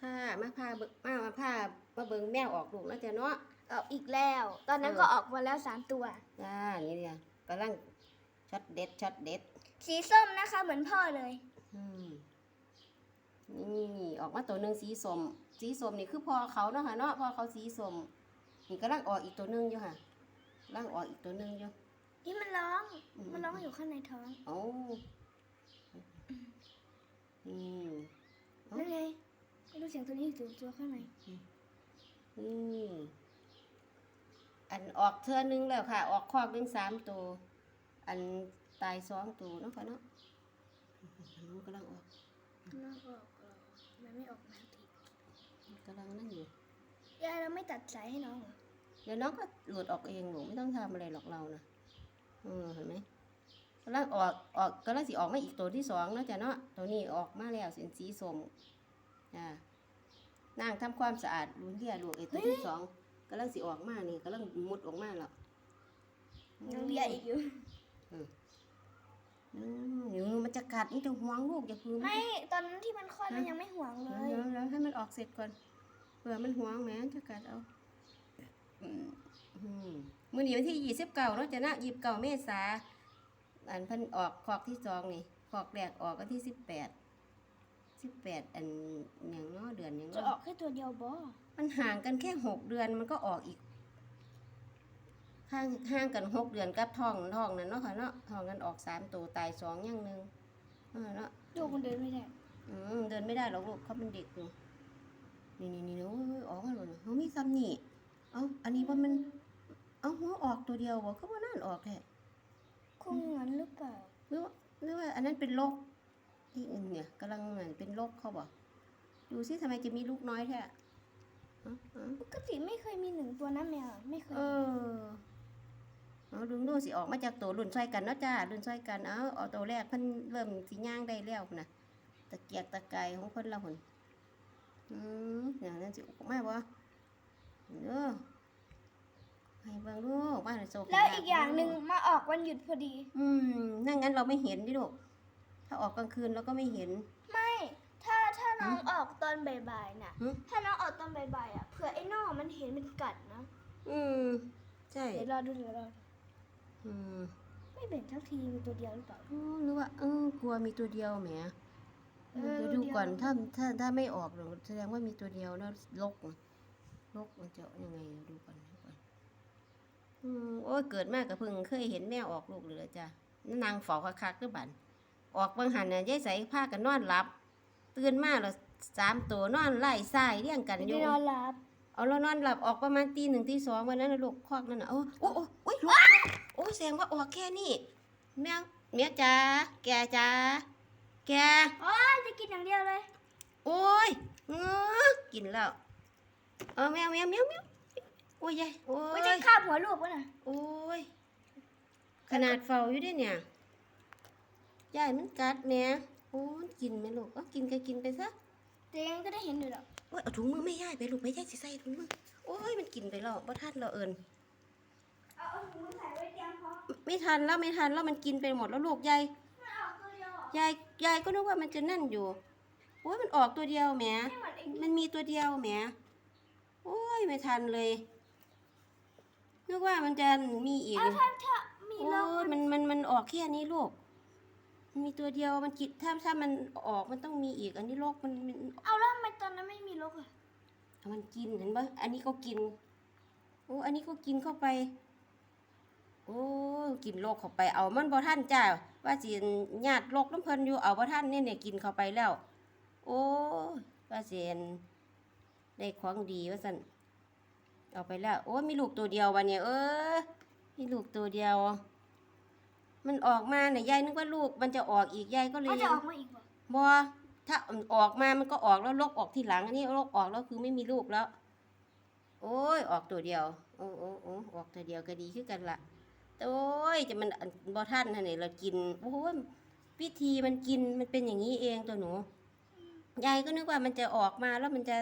ค่ะมาพาเบิกมามาพามาเบิ่งแมวออกลูกแล้วจ้ะเนาะออกอีกแล้ว ตอนนั้นเออก็ออกมาแล้วสามตัวจ้านี่เนี่ยกำลังช็อตเด็ดช็อตเด็ด สีส้มนะคะเหมือนพ่อเลยอืมนี่ออกมาตัวหนึ่งสีส้มสีส้มนี่คือพ่อเขาเนาะค่ะเนาะพ่อเขาสีส้มนี่กำลังออกอีกตัวหนึงอยู่ค่ะกำลังออกอีกตัวหนึงอยู่นี่มันร้องอืมมันร้องอยู่ข้างในท้องโอ้อืมเอ้านั่นไง ไม่รู้เสียงตัวนี้ถึงตัวข้างในนี่อันออกเทือนึงแล้วค่ะ ออกคอกหนึ่งสามตัว อันตายสองตัวเนาะค่ะเนาะอันนู้นกำลังออกนอกออกเหรอมันไม่ออกมาทีกำลังนั่นอยู่ยายเราไม่ตัดสายให้น้องเหรอเดี๋ยวน้องก็หลุดออกเองหนูไม่ต้องทำอะไรหรอกเรานะเออเห็นไหมกำลังออกออกกำลังสิออกมาอีกตัวที่สองเนาะจ้ะเนาะตัวนี้ออกมาแล้วสีสีส้มจ้ะ นั่งทำความสะอาดลุนเรียลูกไอ้ตัวที่สองกำลังสิออกมานี่กำลังมุดออกมาแล้วยังเรียกอีกอยู่อืมเดี๋ยวมันจะกัดมันจะห่วงลูกอย่าพึ่งไม่ตอนนั้นที่มันคลอดมันยังไม่ห่วงเลเดี๋ยยวเดี๋ยวให้มันออกเสร็จก่อนเผื่อมันห่วงแหมจะกัดเอาอืมอืมมื้อนี้วันที่ยี่สิบเก้าเนาะจ้ะนะยี่สิบเก้าเมษาอันเพิ่นออกคอกที่สองนี่คอกแรกออกก็ที่สิบแปด สิบแปดอันอย่างเนาะเดือนอย่างจะเนาะออกแค่ตัวเดียวบอมันห่างกันแค่หกเดือนมันก็ออกอีกห่างห่างกันหกเดือนกับท้องท้องนั่นเนาะค่ะเนาะท้องนั้นออกสามตัวตายสองอย่างหนึ่งเออเนาะ ลูกมันเดินไม่ได้อืมเดินไม่ได้หรอกลูกเขาเป็นเด็กอยู่นี่นี่นี่โอ้ยออกมาเลยเขามีซ้ำนี่เอ้าอันนี้ว่ามัน เอาหัวออกตัวเดียวบ่ก็ว่านั่นออกแท้คงงั้นหรือเปล่าหรือว่าหรือว่าอันนั้นเป็นโรค ที่อื่นเนี่ยกำลังเหมือนเป็นโรคเขาบ่ดูสิทำไมจะมีลูกน้อยแท้เอ้าเอ้าปกติไม่เคยมีหนึ่งตัวนะแมวไม่เคยเออเอาดูดูสิออกมาจากตัวรุ่นช่วยกันเนาะจ้ารุ่นช่วยกันเอาเอาตัวแรกเพิ่นเริ่มสิย่างได้แล้วนะตะเกียกตะไกายของเพิ่นละหุ่นอืมอย่างนั้นสิออกมาบ่เด้อให้เบิ่งลูกว่าให้โซแล้วอีกอย่างหนึ่งมาออกวันหยุดพอดี อืมนั่นงั้นเราไม่เห็นดิลูก ถ้าออกกลางคืนเราก็ไม่เห็น ไม่ ถ้าถ้าน้องออกตอนบ่ายๆน่ะ หึ ถ้าน้องออกตอนบ่ายๆอะ เผื่อไอ้นอกมันเห็นมันกัดนะ อืม ใช่ เดี๋ยวรอดูเดี๋ยวรอดูอืมไม่เบ่งทักทีมีตัวเดียวหรือเปล่า อ๋อหรือว่าเออกลัวมีตัวเดียวแหมเออเดี๋ยวดูเดี๋ยวก่อน ถ้าถ้าถ้าไม่ออกหรอกแสดงว่ามีตัวเดียวแล้วลกน่ะลกมันจะยังไงดูก่อนดูก่อน อืมโอ้ยเกิดมากกับเพิ่งเคยเห็นแมวออกลูกเลยจ้ะนางเฝ้าคักๆด้วยบัน ออกบางหันน่ะยายใส่ผ้ากันนอนหลับ ตื่นมาแล้วสามตัวนอนไล่สายเรียงกันอไม่ยู่ได้นอนหลับ เอาแล้วนอนหลับออกประมาณตีหนึ่งตีสองวันนั้นนะลูกคอกนั่นน่ะโอ้โอ้โอ้โอ้ยลูกโอ้ยแสดงว่าออกแค่นี้แมวเมียจ้าแกจ้าแกอ๋อจะกินอย่างเดียวเลย โอ้ยเงอกินแล้วเออแมวแมวแมวแมวโอ้ยยายโอ้ไม่ยจะคาบหัวลูกวะน่ะ โอ้ย ขนาดเฝ้าอยู่ด้วยเนี่ย ยายมันกัดแม่โอ้ยกินไหมลูกเอากินก็กินไปซะแต่ยังก็ได้เห็นอยู่หรอกโอ้ยเอาถุงมือไม่ยายไปลูกไม่ยายสิใส่ถุงมือโอ้ยมันกินไปแล้วบ่ทันเราเอิญเอาเอาถุงมือใส่ไว้เตรียมพร้อมไม่ทันแล้วไม่ทันแล้วมันกินไปหมดแล้วลูกยายมันออกตัวเดียวเหรอยายยายก็นึกว่ามันจะนั่นอยู่โอ้ยมันออกตัวเดียวแหมไม่เหมือนไอ้มันมีตัวเดียวแหมโอ้ยไม่ทันเลยนึกว่ามันจะมีอีกเอาถ้าถ้ามีโอ้โรคยมันมันมันออกแค่นี้ลูก มันมีตัวเดียวมันกินถ้าถ้ามันออกมันต้องมีอีก อันนี้โรคมันมันเอาแล้วทำไมตอนนั้นไม่มีโรคอะมันกินเห็นปะอันนี้ก็กินโอ้อันนี้ก็กินเข้าไป โอ้กินโรคเข้าไปเอามันบ่ท่านจ้าว่าสิญาติโรคน้ำเพิ่นอยู่เอาบ่ท่านเนี่ยเนี่ยกินเข้าไปแล้ว โอ้ว่าสิได้ของดีว่าสั่นเอาไปแล้ว โอ้มีลูกตัวเดียววันเนี่ยเออมีลูกตัวเดียว มันออกมาเนี่ยยายนึกว่าลูกมันจะออกอีกยายก็เลยเขาจะออกมาอีกเหรอบ่ถ้าออกมามันก็ออกแล้วลกออกทีหลังอันนี้ลกออกแล้วคือไม่มีลูกแล้ว โอ้ยออกตัวเดียว โอ้โอ้โอ้ออกตัวเดียวก็ดีขึ้นกันละแต่โอ้ยจะมันบ่ท่านท่านนี่เรากินโอ้ยวิธีมันกินมันเป็นอย่างนี้เองตัวหนูยายก็นึกว่ามันจะออกมาแล้วมันจะ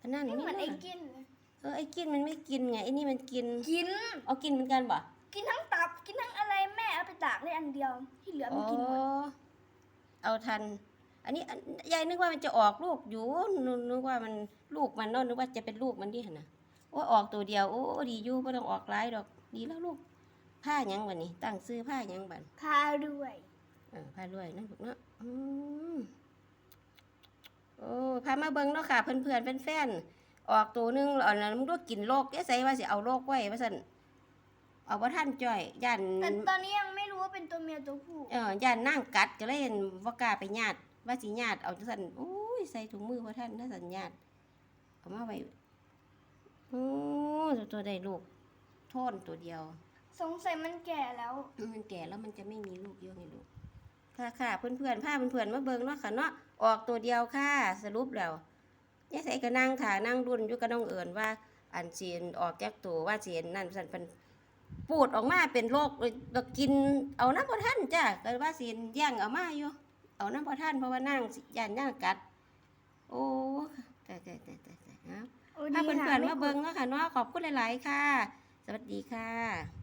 อันนั้นไม่เหมือนไอ้นะกินเลยเออไอ้กินมันไม่กินไงไอ้นี่มันกินกินเอากินเหมือนกันบ่กินทั้งตับกินทั้ง ตากได้อันเดียวที่เหลืออ๋มันอกินหมดเอาทัน อันนี้อันยายนึกว่ามันจะออกลูกอยู่นึกนึกว่ามันลูกมันเนาะนึกว่าจะเป็นลูกมันดิหั่นน่ะโอ้ออกตัวเดียวโอ้ดีอยู่บ่ต้องออกหลายดอก ดีแล้วลูกผ้าหยังบัดนี้ตั้งซื้อผ้าหยังบัดพาด้วยเออผ้ารวยนะลูกเนาะอืมโอ้พามาเบิ่งเนาะค่ะเพื่อนๆแฟนๆออกตัวหนึงแล้วอันนั้นมึงดูกินโลกเอ๊ะใส่ว่าสิเอาโลกไว้ว่าซั่นเอาบ่ทันจ้อยย่านแต่ตอนนี้ยังไม่รู้ว่า เป็นตัวเมียตัวผู้เออย่านนั่งกัดก็เลยเห็นว่ากล้าไปญาติว่าสิญาติเอาจังซั่นโอ้ยใส่ถุงมือบ่ทันถ้าสัญญาติเอามาไว้โอ้ตัวตัวได้ลูกโทนตัวเดียว สงสัยมันแก่แล้ว มันแก่แล้วมันจะไม่มีลูกเยอะไงลูกค่ะค่ะเพื่อนเพื่อนๆพาเพื่อนเพื่อนๆมาเบิ่งเนาะค่ะเนาะออกตัวเดียวค่ะสรุปแล้วยายใส่ก็นั่งถ่านั่งรุ่นอยู่กับน้องเอิญว่าอันเสียนออกจากตัวว่าเสียนนั่นสันเป็น ปูดออกมาเป็นโรคเลยแล้วกินเอาน้ำพอท่านจ้ะก็ว่าเสียนย่างเอามาอยู่ เอาน้ำพอท่านเพราะว่านั่งสิย่านย่างกัด โอ้แต่แต่แต่แต่แต่นะโอ้ถ้าดีเพื่อนค่ะเพื่อนๆไม่มาเบิ่งเนาะค่ะเนาะขอบคุณหลาย ๆ ค่ะ สวัสดีค่ะ